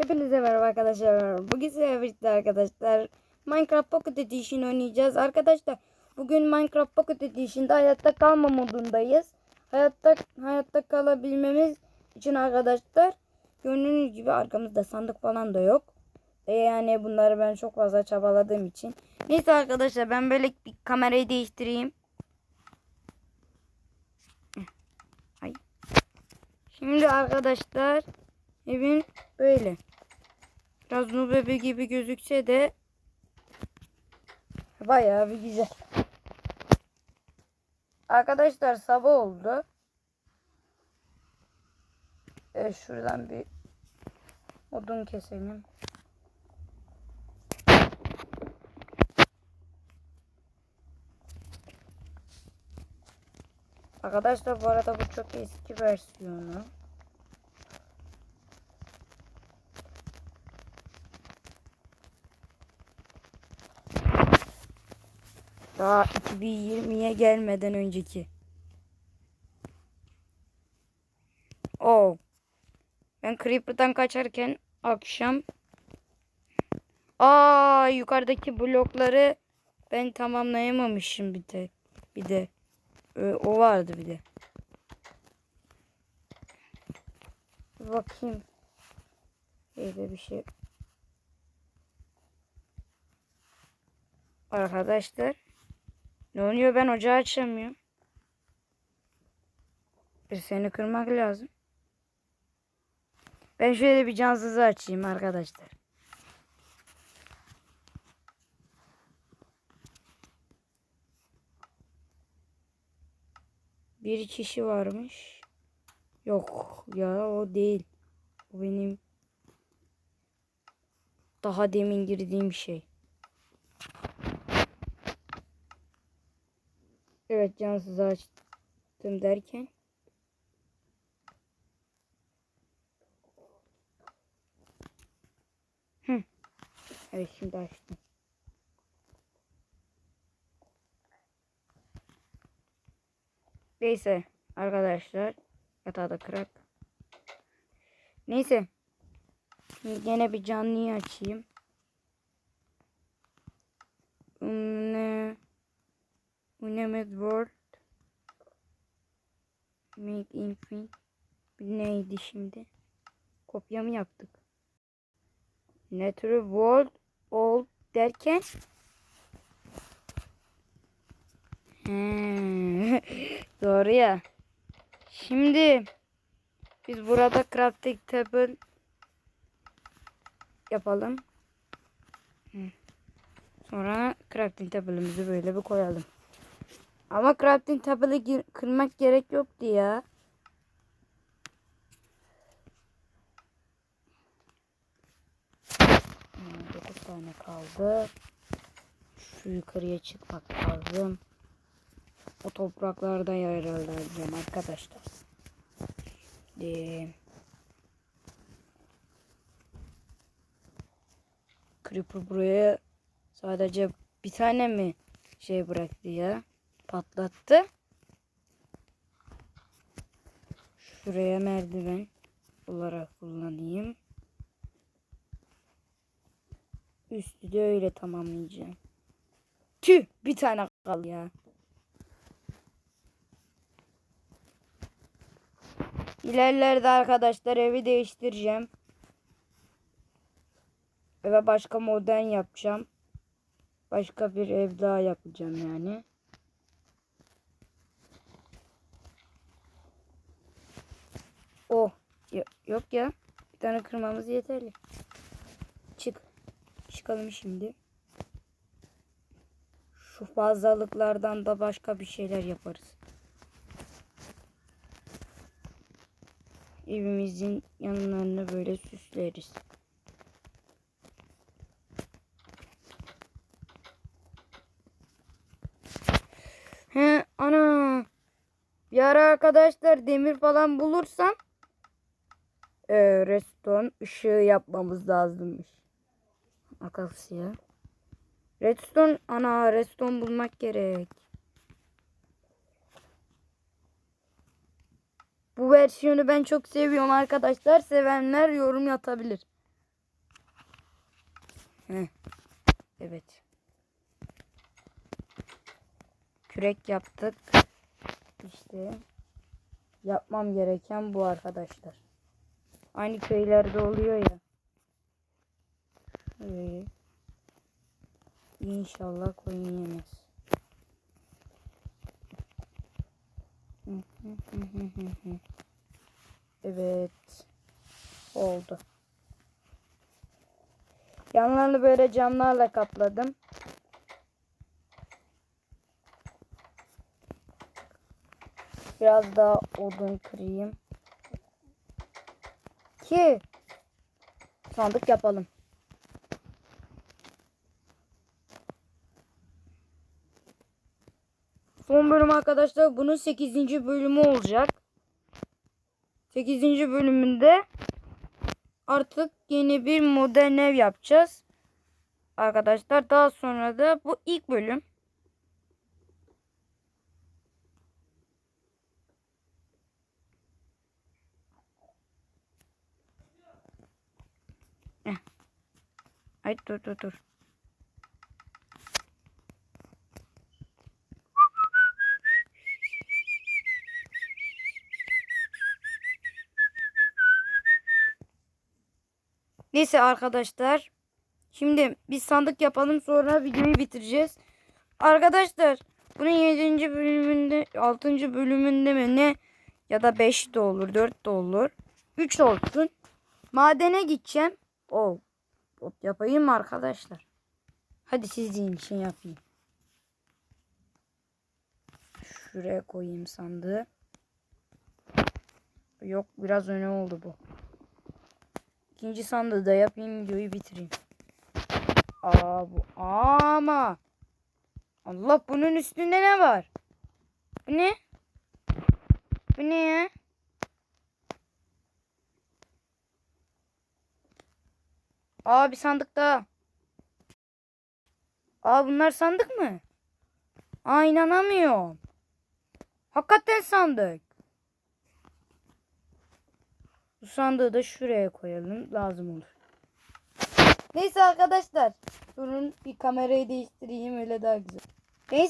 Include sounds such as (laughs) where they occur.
Hepinize merhaba arkadaşlar. Bugün sizlerle birlikte arkadaşlar Minecraft Pocket Edition oynayacağız. Arkadaşlar bugün Minecraft Pocket Edition'da hayatta kalma modundayız. Hayatta hayatta kalabilmemiz için arkadaşlar gördüğünüz gibi arkamızda sandık falan da yok. E yani bunları ben çok fazla çabaladığım için. Neyse arkadaşlar ben böyle bir kamerayı değiştireyim. Ay. Şimdi arkadaşlar evin böyle. Biraz nubebe gibi gözükse de bayağı bir güzel. Arkadaşlar sabah oldu. Ee, şuradan bir odun keselim. Arkadaşlar bu arada bu çok eski versiyonu. Daha 2020'ye gelmeden önceki. Oh. Ben Creeper'dan kaçarken akşam Aa yukarıdaki blokları ben tamamlayamamışım bir de. Bir de o vardı bir de. Bakayım. Evde bir şey. Arkadaşlar. Ne oluyor ben ocağı açamıyorum. Bir seni kırmak lazım. Ben şöyle bir cansızı açayım arkadaşlar. Bir kişi varmış. Yok ya o değil. O benim daha demin girdiğim şey. Evet cansız açtım derken. Hı. Evet şimdi açtım. Neyse arkadaşlar yatağı da kırak. Neyse. Şimdi gene bir canlıyı açayım. Ne? Unemed World Make Infinite neydi şimdi? Kopya mı yaptık? Natural World Old derken (laughs) Doğru ya. Şimdi biz burada crafting table yapalım. Sonra crafting table'ımızı böyle bir koyalım. Ama crafting table'ı kırmak gerek yoktu ya. Hmm, 9 tane kaldı. Şu yukarıya çıkmak lazım. O topraklarda yararlanacağım arkadaşlar. Ee, Creeper buraya sadece bir tane mi şey bıraktı ya? Patlattı. Şuraya merdiven olarak kullanayım. Üstü de öyle tamamlayacağım. Tüh bir tane kal ya. İlerlerde arkadaşlar evi değiştireceğim. Eve başka modern yapacağım. Başka bir ev daha yapacağım yani. Oh. Yok ya. Bir tane kırmamız yeterli. Çık. Çıkalım şimdi. Şu fazlalıklardan da başka bir şeyler yaparız. Evimizin yanlarını böyle süsleriz. He ana. Bir arkadaşlar demir falan bulursam e, redstone ışığı yapmamız lazımmış. Akılsız ya. Redstone ana redstone bulmak gerek. Bu versiyonu ben çok seviyorum arkadaşlar. Sevenler yorum atabilir. Heh. Evet. Kürek yaptık. İşte yapmam gereken bu arkadaşlar. Aynı köylerde oluyor ya. Şurayı. İnşallah koyun yemez. (laughs) Evet. Oldu. Yanlarını böyle camlarla kapladım. Biraz daha odun kırayım. Ki sandık yapalım. Son bölüm arkadaşlar bunun 8. bölümü olacak. 8. bölümünde artık yeni bir modern ev yapacağız. Arkadaşlar daha sonra da bu ilk bölüm. Ay dur dur dur. Neyse arkadaşlar. Şimdi biz sandık yapalım sonra videoyu bitireceğiz. Arkadaşlar bunun 7. bölümünde 6. bölümünde mi ne ya da 5 de olur 4 de olur. 3 olsun. Madene gideceğim. O hop yapayım arkadaşlar? Hadi siz deyin için yapayım. Şuraya koyayım sandığı. Yok biraz öne oldu bu. İkinci sandığı da yapayım videoyu bitireyim. Aa bu ama Allah bunun üstünde ne var? Bu ne? Bu ne ya? Aa bir sandık. Aa bunlar sandık mı? Aa inanamıyorum. Hakikaten sandık. Bu sandığı da şuraya koyalım. Lazım olur. Neyse arkadaşlar. Durun bir kamerayı değiştireyim öyle daha güzel. Neyse